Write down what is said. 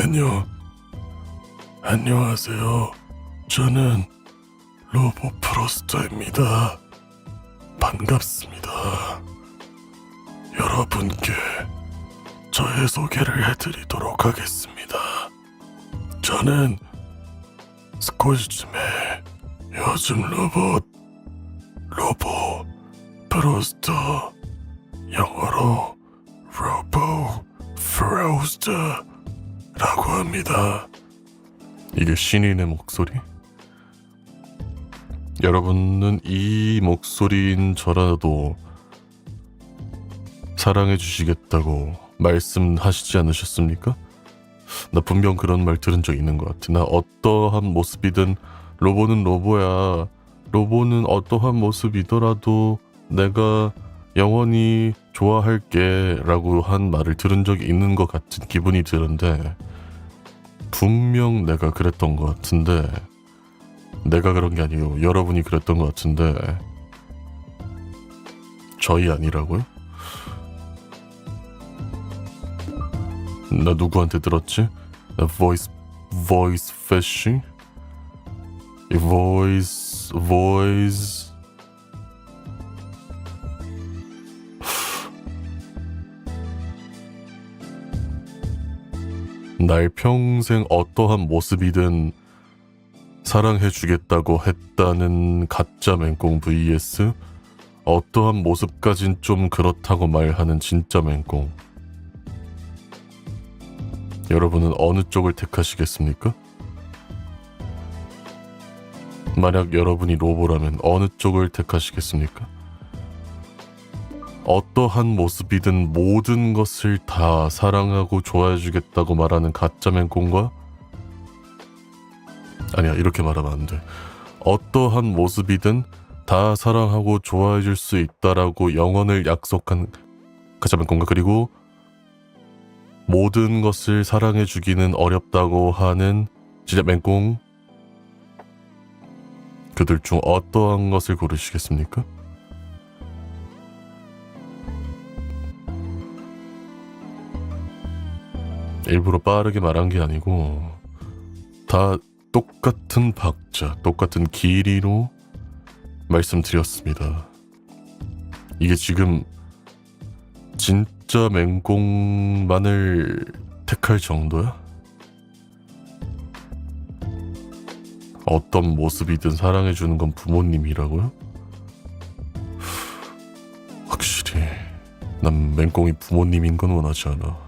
안녕. 안녕하세요. 저는 로보 프로스터입니다. 반갑습니다. 여러분께 저의 소개를 해드리도록 하겠습니다. 저는 스코즈즘의 요즘 로봇 로보 프로스터 영어로 로보 프로스터 라고 합니다. 이게 신인의 목소리? 여러분은 이 목소리인 저라도 사랑해 주시겠다고 말씀하시지 않으셨습니까? 나 분명 그런 말 들은 적 있는 것 같아. 나 어떠한 모습이든 로보는 로보야. 로보는 어떠한 모습이더라도 내가 영원히 좋아할게 라고 한 말을 들은 적이 있는 것 같은 기분이 드는데 분명 내가 그랬던 것 같은데 내가 그런 게 아니고 여러분이 그랬던 것 같은데 저희 아니라고요? 나 누구한테 들었지? 나 voice voice fishing? 이 voice voice 날 평생 어떠한 모습이든 사랑해 주겠다고 했다는 가짜 맹꽁 vs 어떠한 모습까진 좀 그렇다고 말하는 진짜 맹꽁 여러분은 어느 쪽을 택하시겠습니까? 만약 여러분이 로보라면 어느 쪽을 택하시겠습니까? 어떠한 모습이든 모든 것을 다 사랑하고 좋아해주겠다고 말하는 가짜 맹꽁과 아니야 이렇게 말하면 안 돼. 어떠한 모습이든 다 사랑하고 좋아해줄 수 있다라고 영원을 약속한 가짜 맹꽁과 그리고 모든 것을 사랑해주기는 어렵다고 하는 진짜 맹꽁 그들 중 어떠한 것을 고르시겠습니까? 일부러 빠르게 말한 게 아니고 다 똑같은 박자, 똑같은 길이로 말씀드렸습니다. 이게 지금 진짜 맹꽁만을 택할 정도야? 어떤 모습이든 사랑해주는 건 부모님이라고요? 확실히 난 맹꽁이 부모님인 건 원하지 않아.